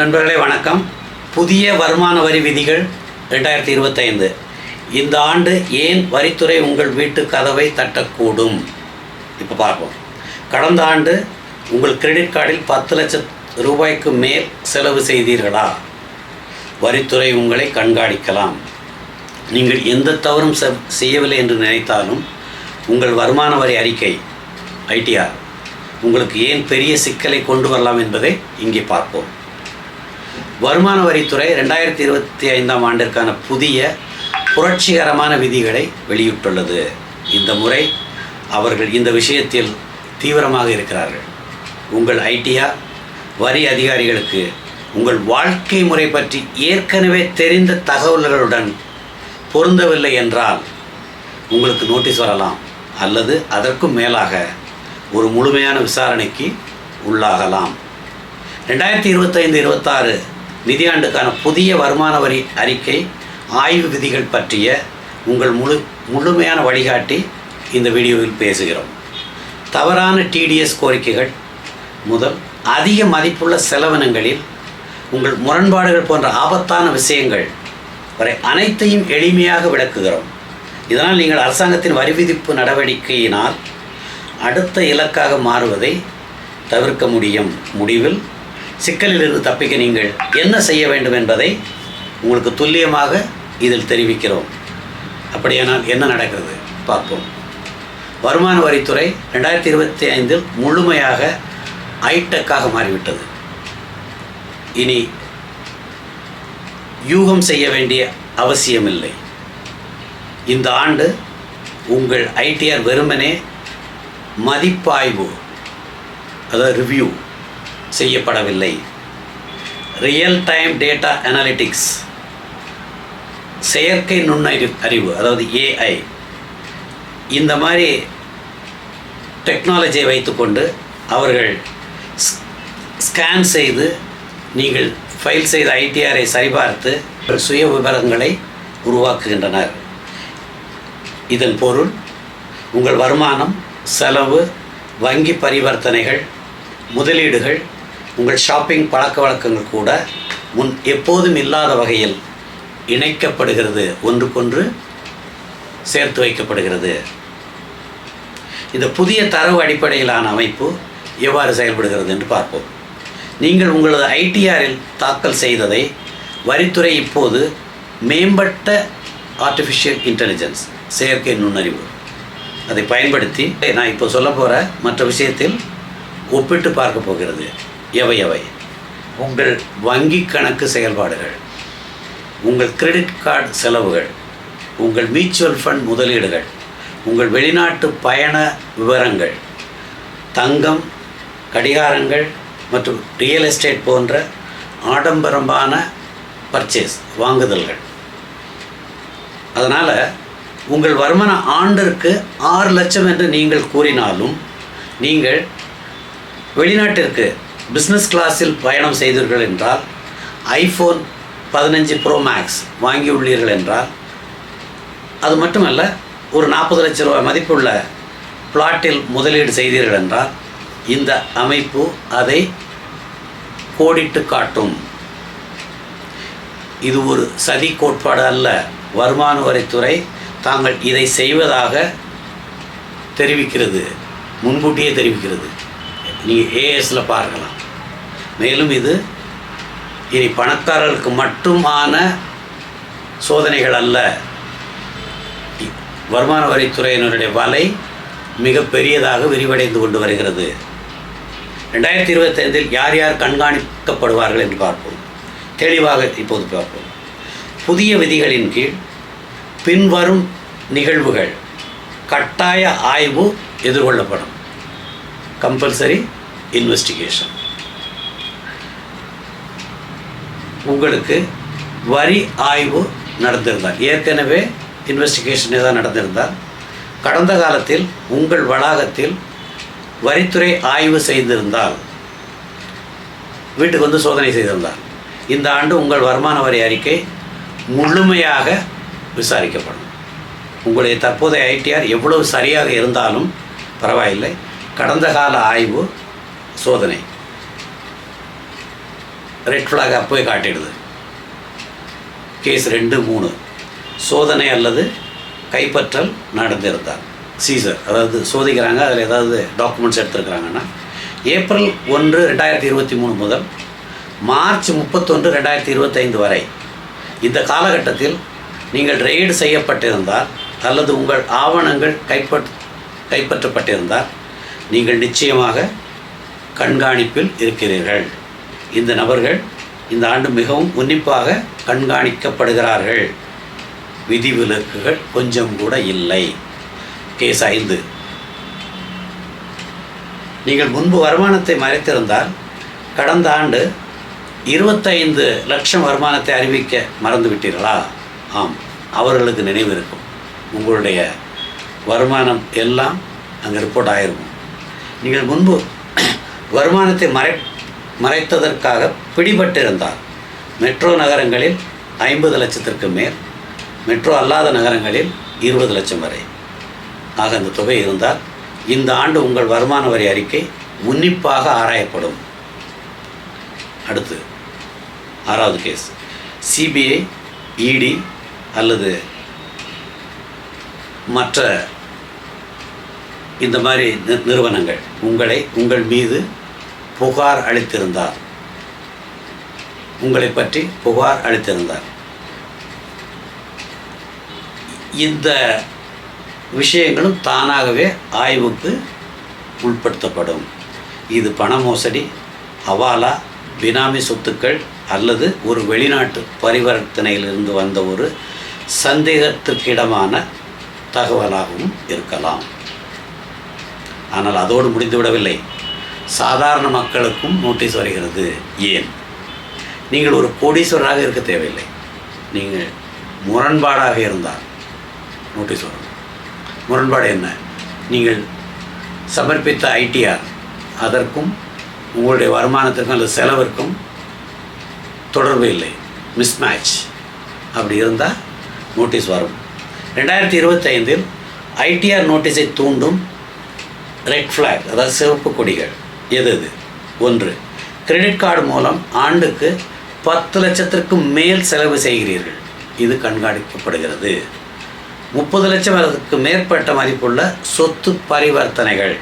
நண்பர்களே வணக்கம். புதிய வருமான வரி விதிகள் ரெண்டாயிரத்தி இருபத்தைந்து. இந்த ஆண்டு ஏன் வரித்துறை உங்கள் வீட்டு கதவை தட்டக்கூடும்? இப்போ பார்ப்போம். கடந்த ஆண்டு உங்கள் கிரெடிட் கார்டில் பத்து லட்சம் ரூபாய்க்கு மேல் செலவு செய்தீர்களா? வரித்துறை உங்களை கண்காணிக்கலாம். நீங்கள் எந்த தவறும் செய்யவில்லை என்று நினைத்தாலும் உங்கள் வருமான வரி அறிக்கை ஐடிஆர் உங்களுக்கு ஏன் பெரிய சிக்கலை கொண்டு வரலாம் என்பதை இங்கே பார்ப்போம். வருமான வரித்துறை ரெண்டாயிரத்தி இருபத்தி ஐந்தாம் ஆண்டிற்கான புதிய புரட்சிகரமான விதிகளை வெளியிட்டுள்ளது. இந்த முறை அவர்கள் இந்த விஷயத்தில் தீவிரமாக இருக்கிறார்கள். உங்கள் ஐடியா வரி அதிகாரிகளுக்கு உங்கள் வாழ்க்கை முறை பற்றி ஏற்கனவே தெரிந்த தகவல்களுடன் பொருந்தவில்லை என்றால் உங்களுக்கு நோட்டீஸ் வரலாம். அல்லது அதற்கும் மேலாக ஒரு முழுமையான விசாரணைக்கு உள்ளாகலாம். ரெண்டாயிரத்தி இருபத்தைந்து இருபத்தாறு நிதியாண்டுக்கான புதிய வருமான வரி அறிக்கை ஆய்வு விதிகள் பற்றிய உங்கள் முழு முழுமையான வழிகாட்டி இந்த வீடியோவில் பேசுகிறோம். தவறான டிடிஎஸ் கோரிக்கைகள் முதல் அதிக மதிப்புள்ள செலவினங்களில் உங்கள் முரண்பாடுகள் போன்ற ஆபத்தான விஷயங்கள் வரை அனைத்தையும் எளிமையாக விளக்குகிறோம். இதனால் நீங்கள் அரசாங்கத்தின் வரி விதிப்பு நடவடிக்கையினால் அடுத்த இலக்காக மாறுவதை தவிர்க்க முடியும். முடிவில் சிக்கலிலிருந்து தப்பிக்க நீங்கள் என்ன செய்ய வேண்டும் என்பதை உங்களுக்கு துல்லியமாக இதில் தெரிவிக்கிறோம். அப்படியானால் என்ன நடக்கிறது? பார்ப்போம். வருமான வரித்துறை ரெண்டாயிரத்தி இருபத்தி ஐந்தில் முழுமையாக ஐடெக்காக மாறிவிட்டது. இனி யூகம் செய்ய வேண்டிய அவசியமில்லை. இந்த ஆண்டு உங்கள் ஐடிஆர் வெறுமனே மதிப்பாய்வு அதாவது ரிவ்யூ செய்யப்படவில்லை. ரியல் டைம் டேட்டா அனாலிட்டிக்ஸ் செயற்கை நுண்ணறிவு அறிவு அதாவது ஏஐ இந்த மாதிரி டெக்னாலஜியை வைத்துக்கொண்டு அவர்கள் ஸ்- ஸ்கேன் செய்து நீங்கள் ஃபைல் செய்த ஐடிஆரை சரிபார்த்து சுய விவரங்களை உருவாக்குகின்றனர். இதன் பொருள் உங்கள் வருமானம் செலவு வங்கி பரிவர்த்தனைகள் முதலீடுகள் உங்கள் ஷாப்பிங் பழக்க வழக்கங்கள் கூட முன் எப்போதும் இல்லாத வகையில் இணைக்கப்படுகிறது ஒன்றுக்கொன்று சேர்த்து வைக்கப்படுகிறது. இந்த புதிய தரவு அடிப்படையிலான அமைப்பு எவ்வாறு செயல்படுகிறது என்று பார்ப்போம். நீங்கள் உங்களது ஐடிஆரில் தாக்கல் செய்ததை வரித்துறை இப்போது மேம்பட்ட ஆர்டிஃபிஷியல் இன்டெலிஜென்ஸ் செயற்கை நுண்ணறிவு. அதை பயன்படுத்தி நான் இப்போ சொல்ல போகிற மற்ற விஷயத்தில் ஒப்பிட்டு பார்க்க போகிறது. எவை எவை? உங்கள் வங்கி கணக்கு செயல்பாடுகள் உங்கள் கிரெடிட் கார்டு செலவுகள் உங்கள் மியூச்சுவல் ஃபண்ட் முதலீடுகள் உங்கள் வெளிநாட்டு பயண விவரங்கள் தங்கம் கடிகாரங்கள் மற்றும் ரியல் எஸ்டேட் போன்ற ஆடம்பரமான பர்ச்சேஸ் வாங்குதல்கள். அதனால் உங்கள் வருமான ஆண்டிற்கு ஆறு லட்சம் என்று நீங்கள் கூறினாலும் நீங்கள் வெளிநாட்டிற்கு பிஸ்னஸ் கிளாஸில் பயணம் செய்தீர்கள் என்றால் ஐஃபோன் பதினஞ்சு ப்ரோ மேக்ஸ் வாங்கியுள்ளீர்கள் என்றால் அது மட்டுமல்ல ஒரு நாற்பது லட்ச ரூபாய் மதிப்புள்ள பிளாட்டில் முதலீடு செய்தீர்கள் என்றால் இந்த அமைப்பு அதை கோடிட்டு காட்டும். இது ஒரு சதி கோட்பாடு அல்ல. வருமான வரித்துறை தாங்கள் இதை செய்வதாக தெரிவிக்கிறது. முன்கூட்டியே தெரிவிக்கிறது. நீங்கள் ஏஎஸில் பார்க்கலாம். மேலும் இது இனி பணக்காரர்களுக்கு மட்டுமான சோதனைகள் அல்ல. வருமான வரித்துறையினருடைய வலை மிக பெரியதாக விரிவடைந்து கொண்டு வருகிறது. ரெண்டாயிரத்தி இருபத்தைந்தில் யார் யார் கண்காணிக்கப்படுவார்கள் என்று பார்ப்போம். தெளிவாக இப்போது பார்ப்போம். புதிய விதிகளின் கீழ் பின்வரும் நிகழ்வுகள் கட்டாய ஆய்வு எதிர்கொள்ளப்படும். கம்பல்சரி இன்வெஸ்டிகேஷன் உங்களுக்கு வரி ஆய்வு நடந்திருந்தால் ஏற்கனவே இன்வெஸ்டிகேஷன் தான் நடந்திருந்தால் கடந்த காலத்தில் உங்கள் வளாகத்தில் வரித்துறை ஆய்வு செய்திருந்தால் வீட்டுக்கு வந்து சோதனை செய்திருந்தால் இந்த ஆண்டு உங்கள் வருமான வரி அறிக்கை முழுமையாக விசாரிக்கப்படும். உங்களுடைய தற்போதைய ஐடிஆர் எவ்வளவு சரியாக இருந்தாலும் பரவாயில்லை. கடந்த கால ஆய்வு சோதனை. ரெட் ஃப்ளாக் அப்போவே காட்டிடுது. கேஸ் ரெண்டு மூணு. சோதனை அல்லது கைப்பற்றல் நடந்திருந்தார் சீசர் அதாவது சோதிக்கிறாங்க அதில் ஏதாவது டாக்குமெண்ட்ஸ் எடுத்துருக்குறாங்கன்னா ஏப்ரல் ஒன்று ரெண்டாயிரத்தி இருபத்தி மூணு முதல் மார்ச் முப்பத்தொன்று ரெண்டாயிரத்தி இருபத்தைந்து வரை இந்த காலகட்டத்தில் நீங்கள் ரெய்டு செய்யப்பட்டிருந்தால் அல்லது உங்கள் ஆவணங்கள் கைப்பற் கைப்பற்றப்பட்டிருந்தால் நீங்கள் நிச்சயமாக கண்காணிப்பில் இருக்கிறீர்கள். இந்த நபர்கள் இந்த ஆண்டு மிகவும் உன்னிப்பாக கண்காணிக்கப்படுகிறார்கள். விதிவிலக்குகள் கொஞ்சம் கூட இல்லை. கேஸ் ஐந்து. நீங்கள் முன்பு வருமானத்தை மறைத்திருந்தால் கடந்த ஆண்டு இருபத்தைந்து லட்சம் வருமானத்தை அறிவிக்க மறந்துவிட்டீர்களா? ஆம் அவர்களுக்கு நினைவு இருக்கும் உங்களுடைய வருமானம் எல்லாம் அங்கே ரிப்போர்ட் ஆகிருக்கும் நீங்கள் முன்பு வருமானத்தை மறை மறைத்ததற்காக பிடிபட்டிருந்தார். மெட்ரோ நகரங்களில் ஐம்பது லட்சத்திற்கு மேல் மெட்ரோ அல்லாத நகரங்களில் இருபது லட்சம் வரை. ஆக அந்த தொகை இருந்தால் இந்த ஆண்டு உங்கள் வருமான வரி அறிக்கை உன்னிப்பாக ஆராயப்படும். அடுத்து ஆறாவது கேஸ் சிபிஐ இடி அல்லது மற்ற இந்த மாதிரி நிறுவனங்கள் உங்களை உங்கள் மீது புகார் அளித்திருந்தார். உங்களை பற்றி புகார் அளித்திருந்தார். இந்த விஷயங்களும் தானாகவே ஆய்வுக்கு உட்படுத்தப்படும் இது பண மோசடி ஹவாலா பினாமி சொத்துக்கள் அல்லது ஒரு வெளிநாட்டு பரிவர்த்தனையிலிருந்து வந்த ஒரு சந்தேகத்திற்கிடமான தகவலாகவும் இருக்கலாம். ஆனால் அதோடு முடிந்துவிடவில்லை. சாதாரண மக்களுக்கும் நோட்டீஸ் வருகிறது. ஏன்? நீங்கள் ஒரு கோடீஸ்வரராக இருக்க தேவையில்லை. நீங்கள் முரண்பாடாக இருந்தால் நோட்டீஸ் வரும். முரண்பாடு என்ன? நீங்கள் சமர்ப்பித்த ஐடிஆர் அதற்கும் உங்களுடைய வருமானத்திற்கும் அல்லது செலவிற்கும் தொடர்பு இல்லை. மிஸ்மேட்ச் அப்படி இருந்தால் நோட்டீஸ் வரும். ரெண்டாயிரத்தி இருபத்தைந்தில் ஐடிஆர் நோட்டீஸை தூண்டும் ரெட் ஃப்ளாக் அதாவது சிவப்பு கொடிகள். எது எது ஒன்று கிரெடிட் கார்டு மூலம் ஆண்டுக்கு பத்து லட்சத்திற்கு மேல் செலவு செய்கிறீர்கள். இது கண்காணிக்கப்படுகிறது. முப்பது லட்சம் அதற்கு மேற்பட்ட மதிப்புள்ள சொத்து பரிவர்த்தனைகள்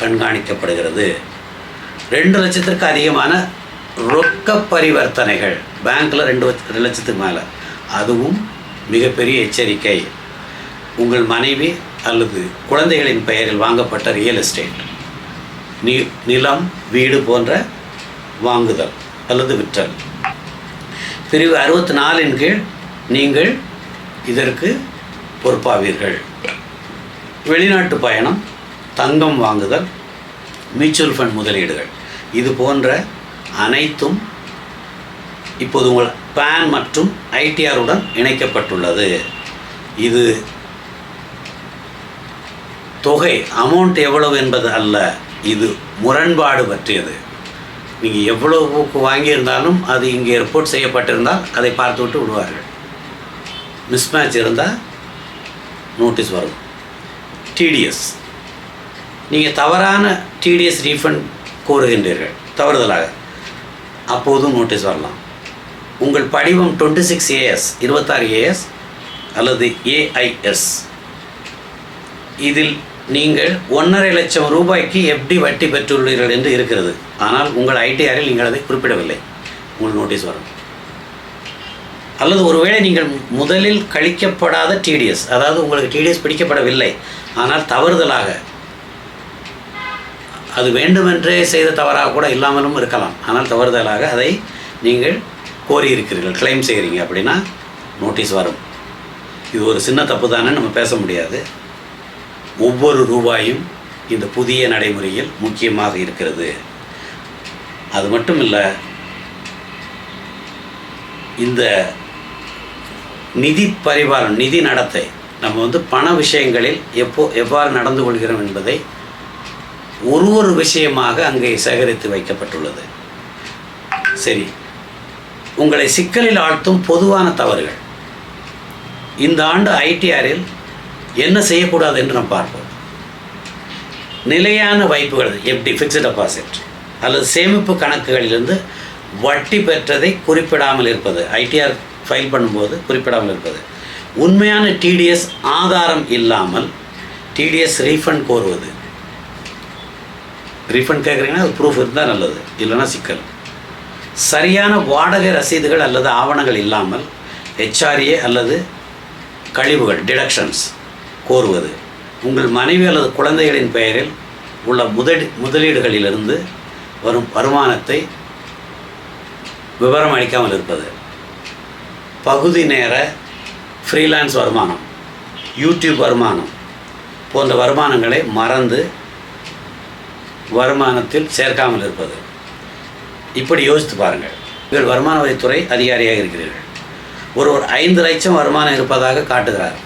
கண்காணிக்கப்படுகிறது. ரெண்டு லட்சத்திற்கு அதிகமான ரொக்க பரிவர்த்தனைகள் பேங்க்கில் ரெண்டு ரெண்டு லட்சத்துக்கு மேலே. அதுவும் மிகப்பெரிய எச்சரிக்கை. உங்கள் மனைவி அல்லது குழந்தைகளின் பெயரில் வாங்கப்பட்ட ரியல் எஸ்டேட் நி நிலம் வீடு போன்ற வாங்குதல் அல்லது விற்றல். பிரிவு அறுபத்தி நாலின் கீழ் நீங்கள் இதற்கு பொறுப்பாவீர்கள். வெளிநாட்டு பயணம் தங்கம் வாங்குதல் மியூச்சுவல் ஃபண்ட் முதலீடுகள். இது போன்ற அனைத்தும் இப்போது உங்கள் பேன் மற்றும் ஐடிஆருடன் இணைக்கப்பட்டுள்ளது. இது தொகை அமௌண்ட் எவ்வளவு என்பது அல்ல. இது முரண்பாடு பற்றியது. நீங்கள் எவ்வளோ போக்கு வாங்கியிருந்தாலும் அது இங்கே ரிப்போர்ட் செய்யப்பட்டிருந்தால் அதை பார்த்து விட்டு விடுவார்கள். மிஸ்மேட்ச் இருந்தால் நோட்டீஸ் வரும். டிடிஎஸ் நீங்கள் தவறான டிடிஎஸ் ரீஃபண்ட் கோருகின்றீர்கள். தவறுதலாக. அப்போதும் நோட்டீஸ் வரலாம். உங்கள் படிவம் டுவெண்ட்டி சிக்ஸ் ஏஎஸ் இருபத்தாறு ஏஎஸ் அல்லது ஏஐஎஸ் இதில் நீங்கள் ஒன்றரை லட்சம் ரூபாய்க்கு எப்படி வட்டி பெற்றுள்ளீர்கள் என்று இருக்கிறது. ஆனால் உங்கள் ஐடிஆரில் நீங்கள் அதை குறிப்பிடவில்லை. உங்கள் நோட்டீஸ் வரும். அல்லது ஒருவேளை நீங்கள் முதலில் கழிக்கப்படாத டிடிஎஸ் அதாவது உங்களுக்கு டிடிஎஸ் பிடிக்கப்படவில்லை. ஆனால் தவறுதலாக அது வேண்டுமென்றே செய்த தவறாக கூட இல்லாமலும் இருக்கலாம். ஆனால் தவறுதலாக அதை நீங்கள் கோரியிருக்கிறீர்கள். கிளைம் செய்கிறீங்க அப்படின்னா நோட்டீஸ் வரும். இது ஒரு சின்ன தப்பு தானே நம்ம பேச முடியாது. ஒவ்வொரு ரூபாயும் இந்த புதிய நடைமுறையில் முக்கியமாக இருக்கிறது. அது மட்டும் இல்லை இந்த நிதி பரிபாலனம் நிதி நடத்தை நம்ம வந்து பண விஷயங்களில் எப்போ எவ்வாறு நடந்து கொள்கிறோம் என்பதை ஒரு ஒரு விஷயமாக அங்கே சேகரித்து வைக்கப்பட்டுள்ளது. சரி உங்களை சிக்கலில் ஆழ்த்தும் பொதுவான தவறுகள். இந்த ஆண்டு ஐடிஆரில் என்ன செய்யக்கூடாது என்று நாம் பார்ப்போம். நிலையான வைப்புகள் எப்படி ஃபிக்ஸ்ட் டெபாசிட் அல்லது சேமிப்பு கணக்குகளிலிருந்து வட்டி பெற்றதை குறிப்பிடாமல் இருப்பது ஐடிஆர் ஃபைல் பண்ணும்போது குறிப்பிடாமல் இருப்பது. உண்மையான டிடிஎஸ் ஆதாரம் இல்லாமல் டிடிஎஸ் ரீஃபண்ட் கோருவது. ரீஃபண்ட் கேட்குறீங்கன்னா அது ப்ரூஃப் இருந்தால் நல்லது இல்லைன்னா சிக்கல். சரியான வாடகை ரசீதுகள் அல்லது ஆவணங்கள் இல்லாமல் ஹெச்ஆர்ஏ அல்லது கழிவுகள் டிடக்ஷன்ஸ் கோருவது. உங்கள் மனைவி அல்லது குழந்தைகளின் பெயரில் உள்ள முதலீ முதலீடுகளிலிருந்து வரும் வருமானத்தை விவரம் அளிக்காமல் இருப்பது. பகுதி நேர ஃப்ரீலான்ஸ் வருமானம் யூடியூப் வருமானம் போன்ற வருமானங்களை மறந்து வருமானத்தில் சேர்க்காமல் இருப்பது. இப்படி யோசித்து பாருங்கள். நீங்கள் வருமான வரித்துறை அதிகாரியாக இருக்கிறீர்கள். ஒருவர் ஐந்து லட்சம் வருமானம் இருப்பதாக காட்டுகிறார்.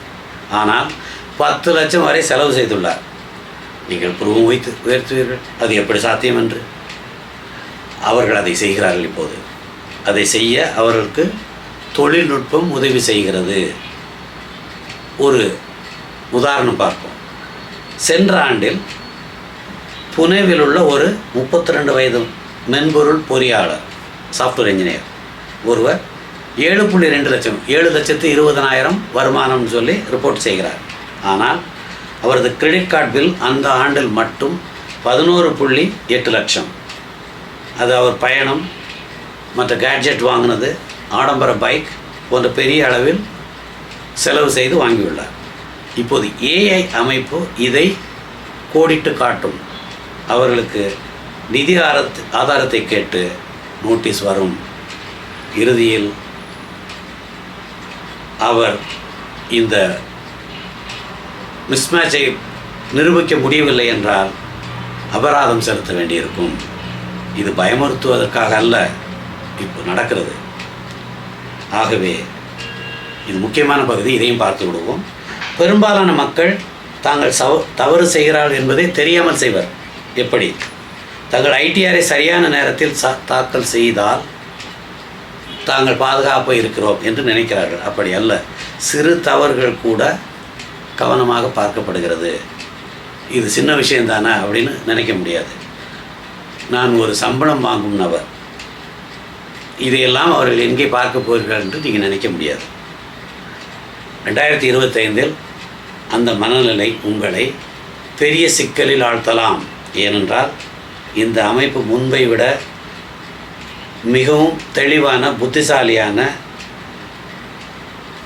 ஆனால் பத்து லட்சம் வரை செலவு செய்துள்ளார். நீங்கள் புருவம் வைத்து உயர்த்துவீர்கள். அது எப்படி சாத்தியம் என்று? அவர்கள் அதை செய்கிறார்கள் இப்போது. அதை செய்ய அவர்களுக்கு தொழில்நுட்பம் உதவி செய்கிறது. ஒரு உதாரணம் பார்ப்போம். சென்ற ஆண்டில் புனேவில் உள்ள ஒரு முப்பத்தி ரெண்டு வயது மென்பொருள் பொறியாளர் சாஃப்ட்வேர் இன்ஜினியர் ஒருவர் ஏழு புள்ளி ரெண்டு லட்சம் ஏழு லட்சத்து இருபதனாயிரம் வருமானம்னு சொல்லி ரிப்போர்ட் செய்கிறார். ஆனால் அவரது கிரெடிட் கார்டு பில் அந்த ஆண்டில் மட்டும் பதினோரு புள்ளி எட்டு லட்சம். அது அவர் பயணம் மற்ற கேட்ஜெட் வாங்கினது ஆடம்பர பைக் போன்ற பெரிய அளவில் செலவு செய்து வாங்கியுள்ளார். இப்போது ஏஐ அமைப்பு இதை கோடிட்டு காட்டும். அவர்களுக்கு நிதி ஆரத் ஆதாரத்தை கேட்டு நோட்டீஸ் வரும். இறுதியில் அவர் இந்த மிஸ்மேட்சை நிரூபிக்க முடியவில்லை என்றால் அபராதம் செலுத்த வேண்டியிருக்கும். இது பயமுறுத்துவதற்காக அல்ல இப்போ நடக்கிறது. ஆகவே இது முக்கியமான பகுதி இதையும் பார்த்து விடுவோம். பெரும்பாலான மக்கள் தாங்கள் சவ தவறு செய்கிறார்கள் என்பதை தெரியாமல் செய்வர். எப்படி? தங்கள் ஐடிஆரை சரியான நேரத்தில் சா தாக்கல் செய்தால் தாங்கள் பாதுகாப்பாக இருக்கிறோம் என்று நினைக்கிறார்கள். அப்படி அல்ல. சிறு தவறுகள் கூட கவனமாக பார்க்கப்படுகிறது. இது சின்ன விஷயந்தானா அப்படின்னு நினைக்க முடியாது. நான் ஒரு சம்பளம் வாங்கும் நபர். இதையெல்லாம் அவர்கள் எங்கே பார்க்க போகிறீர்கள் என்று நீங்கள் நினைக்க முடியாது. ரெண்டாயிரத்தி இருபத்தைந்தில் அந்த மனநிலை உங்களை பெரிய சிக்கலில் ஆழ்த்தலாம். ஏனென்றால் இந்த அமைப்பு முன்பை விட மிகவும் தெளிவான புத்திசாலியான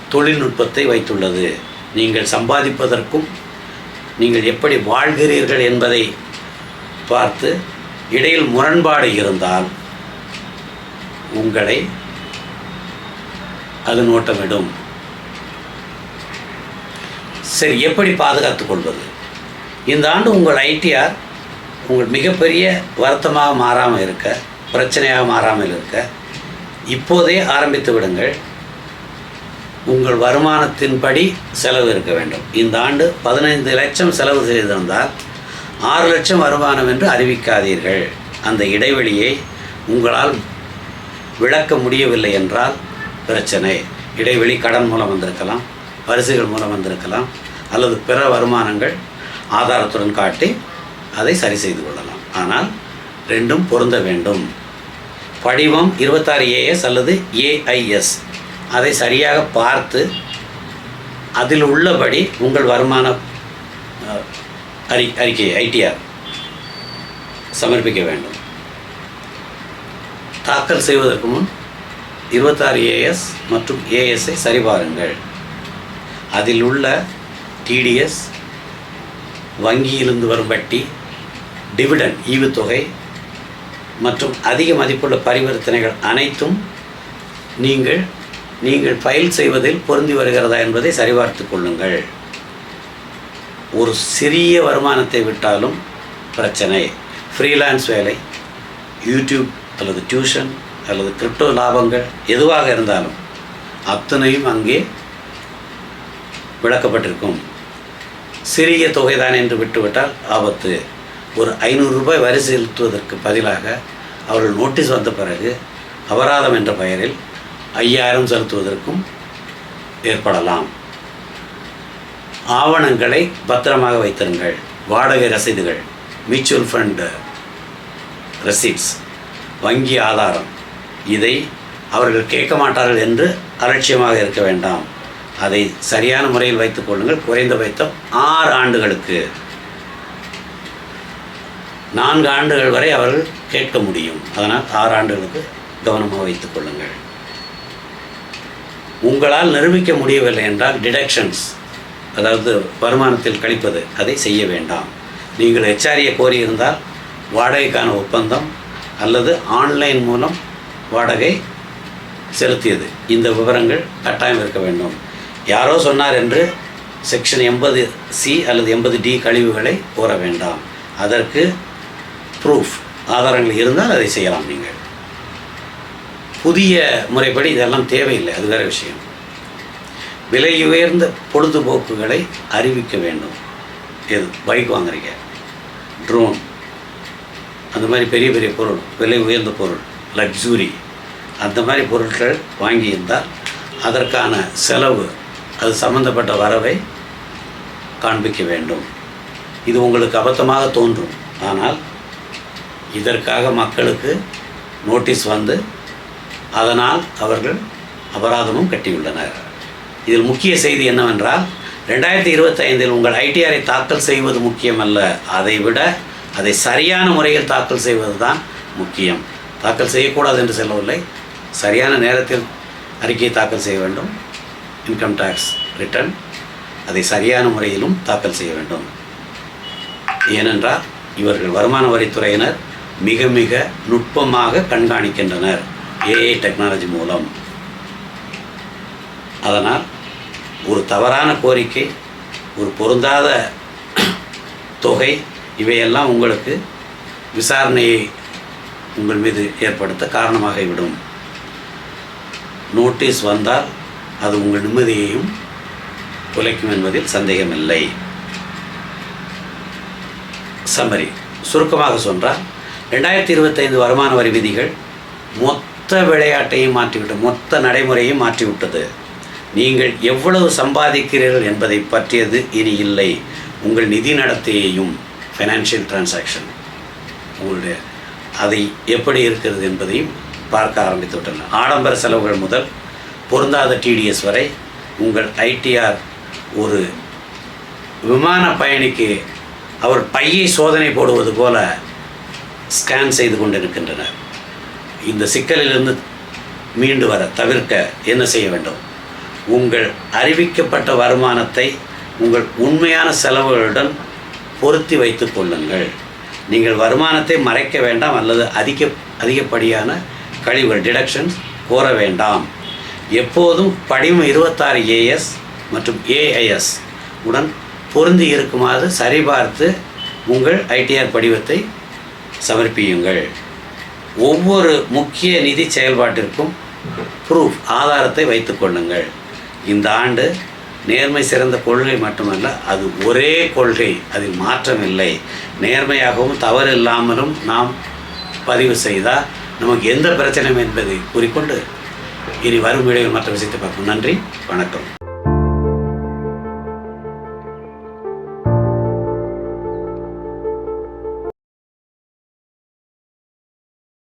தொழில்நுட்பத்தை வைத்துள்ளது. நீங்கள் சம்பாதிப்பதற்கும் நீங்கள் எப்படி வாழ்கிறீர்கள் என்பதை பார்த்து இடையில் முரண்பாடு இருந்தால் உங்களை அது நோட்டமிடும். சரி எப்படி பாதுகாத்துக் கொள்வது? இந்த ஆண்டு உங்கள் ஐடிஆர் உங்கள் மிகப்பெரிய வருத்தமாக மாறாமல் இருக்க பிரச்சனையாக மாறாமல் இருக்க இப்போதே ஆரம்பித்து விடுங்கள். உங்கள் வருமானத்தின்படி செலவு இருக்க வேண்டும். இந்த ஆண்டு பதினைந்து லட்சம் செலவு செய்திருந்தால் ஆறு லட்சம் வருமானம் என்று அறிவிக்காதீர்கள். அந்த இடைவெளியை உங்களால் விளக்க முடியவில்லை என்றால் பிரச்சனை. இடைவெளி கடன் மூலம் வந்திருக்கலாம் பரிசுகள் மூலம் வந்திருக்கலாம் அல்லது பிற வருமானங்கள் ஆதாரத்துடன் காட்டி அதை சரி செய்து கொள்ளலாம். ஆனால் ரெண்டும் பொருந்த வேண்டும். படிவம் இருபத்தாறு ஏஎஸ் அல்லது ஏஐஎஸ். அதை சரியாக பார்த்து அதில் உள்ளபடி உங்கள் வருமான அறி அறிக்கை ஐடிஆர் சமர்ப்பிக்க வேண்டும். தாக்கல் செய்வதற்கு முன் இருபத்தாறு ஏஎஸ் மற்றும் ஏஎஸ்ஐ சரிபாருங்கள். அதில் உள்ள டிடிஎஸ் வங்கியிலிருந்து வரும் வட்டி டிவிடன் ஈவுத்தொகை மற்றும் அதிக மதிப்புள்ள பரிவர்த்தனைகள் அனைத்தும் நீங்கள் நீங்கள் ஃபைல் செய்வதில் பொருந்தி வருகிறதா என்பதை சரிபார்த்து கொள்ளுங்கள். ஒரு சிறிய வருமானத்தை விட்டாலும் பிரச்சனை. ஃப்ரீலான்ஸ் வேலை யூடியூப் அல்லது டியூஷன் அல்லது கிரிப்டோ லாபங்கள் எதுவாக இருந்தாலும் அத்தனையும் அங்கே விளக்கப்பட்டிருக்கும். சிறிய தொகைதான் என்று விட்டுவிட்டால் ஆபத்து. ஒரு ஐநூறு ரூபாய் வரி செலுத்துவதற்கு பதிலாக அவர்கள் நோட்டீஸ் வந்த பிறகு அபராதம் என்ற பெயரில் ஐயாயிரம் செலுத்துவதற்கும் ஏற்படலாம். ஆவணங்களை பத்திரமாக வைத்திருங்கள். வாடகை ரசீதுகள் மியூச்சுவல் ஃபண்ட் ரசீட்ஸ் வங்கி ஆதாரம். இதை அவர்கள் கேட்க மாட்டார்கள் என்று அலட்சியமாக இருக்க வேண்டாம். அதை சரியான முறையில் வைத்துக் கொள்ளுங்கள். குறைந்தபட்சம் ஆறு ஆண்டுகளுக்கு. நான்கு ஆண்டுகள் வரை அவர்கள் கேட்க முடியும். அதனால் ஆறு ஆண்டுகளுக்கு கவனமாக வைத்துக் கொள்ளுங்கள். உங்களால் நிரூபிக்க முடியவில்லை என்றால் டிடக்ஷன்ஸ் அதாவது வருமானத்தில் கழிப்பது அதை செய்ய வேண்டாம். நீங்கள் எச்ஆரியை கோரியிருந்தால் வாடகைக்கான ஒப்பந்தம் அல்லது ஆன்லைன் மூலம் வாடகை செலுத்தியது. இந்த விவரங்கள் கட்டாயம் இருக்க வேண்டும். யாரோ சொன்னார் என்று செக்ஷன் எண்பது சி அல்லது எண்பது டி கழிவுகளை கோர வேண்டாம். அதற்கு ப்ரூஃப் ஆதாரங்கள் இருந்தால் அதை செய்யலாம் நீங்கள். புதிய முறைப்படி இதெல்லாம் தேவையில்லை. அது வேறு விஷயம். விலை உயர்ந்த பொழுதுபோக்குகளை அறிவிக்க வேண்டும். எது? பைக் வாங்குறீங்க. ட்ரோன் அந்த மாதிரி பெரிய பெரிய பொருள். விலை உயர்ந்த பொருள். லக்ஸுரி அந்த மாதிரி பொருட்கள் வாங்கியிருந்தால் அதற்கான செலவு அது சம்பந்தப்பட்ட வரவை காண்பிக்க வேண்டும். இது உங்களுக்கு அபத்தமாக தோன்றும். ஆனால் இதற்காக மக்களுக்கு நோட்டீஸ் வந்து அதனால் அவர்கள் அபராதமும் கட்டியுள்ளனர். இதில் முக்கிய செய்தி என்னவென்றால் ரெண்டாயிரத்தி இருபத்தைந்தில் உங்கள் ஐடிஆரை தாக்கல் செய்வது முக்கியமல்ல. அதை விட அதை சரியான முறையில் தாக்கல் செய்வது தான் முக்கியம். தாக்கல் செய்யக்கூடாது என்று சொல்லவில்லை. சரியான நேரத்தில் அறிக்கையை தாக்கல் செய்ய வேண்டும். Income tax return. அதை சரியான முறையிலும் தாக்கல் செய்ய வேண்டும். ஏனென்றால் இவர்கள் வருமான வரித்துறையினர் மிக மிக நுட்பமாக கண்காணிக்கின்றனர். ஏஐ டெக்னாலஜி மூலம். அதனால் ஒரு தவறான கோரிக்கை ஒரு பொருந்தாத தொகை இவையெல்லாம் உங்களுக்கு விசாரணையை உங்கள் மீது ஏற்படுத்த காரணமாகிவிடும் நோட்டீஸ் வந்தால் அது உங்கள் நிம்மதியையும் குலைக்கும் என்பதில் சந்தேகமில்லை. சம்மரி சுருக்கமாக சொன்றால் ரெண்டாயிரத்தி இருபத்தைந்து வருமான வரி விதிகள் மொத்த விளையாட்டையும் மாற்றிவிட்டது மொத்த நடைமுறையும் மாற்றிவிட்டது. நீங்கள் எவ்வளவு சம்பாதிக்கிறீர்கள் என்பதை பற்றியது இனி இல்லை. உங்கள் நிதி நடத்தையையும் ஃபைனான்ஷியல் டிரான்சாக்ஷன் உங்களுடைய அதை எப்படி இருக்கிறது என்பதையும் பார்க்க ஆரம்பித்து விட்டனர் ஆடம்பர செலவுகள் முதல் பொருந்தாத டிடிஎஸ் வரை உங்கள் ஐடிஆர் ஒரு விமான பயணிக்கு அவர் பையை சோதனை போடுவது போல ஸ்கேன் செய்து கொண்டிருக்கின்றனர். இந்த சிக்கலிலிருந்து மீண்டு வர தவிர்க்க என்ன செய்ய வேண்டும்? உங்கள் அறிவிக்கப்பட்ட வருமானத்தை உங்கள் உண்மையான செலவுகளுடன் பொருத்தி வைத்து கொள்ளுங்கள். நீங்கள் வருமானத்தை மறைக்க வேண்டாம் அல்லது அதிக அதிகப்படியான கழிவுகள் டிடக்ஷன்ஸ் கோர வேண்டாம். எப்போதும் படிவம் இருபத்தாறு ஏஎஸ் மற்றும் ஏஐஎஸ் உடன் பொருந்தி இருக்குமாறு சரிபார்த்து உங்கள் ஐடிஆர் படிவத்தை சமர்ப்பியுங்கள். ஒவ்வொரு முக்கிய நிதி செயல்பாட்டிற்கும் ப்ரூஃப் ஆதாரத்தை வைத்துக்கொள்ளுங்கள் இந்த ஆண்டு நேர்மை சிறந்த கொள்கை மட்டுமல்ல அது ஒரே கொள்கை அதில் மாற்றமில்லை நேர்மையாகவும் தவறு இல்லாமலும் நாம் பதிவு செய்தால் நமக்கு எந்த பிரச்சனையும் என்பதை கூறிக்கொண்டு இனி வரும் வீடியோவில் மற்ற விஷயத்தை பார்ப்போம். நன்றி வணக்கம்.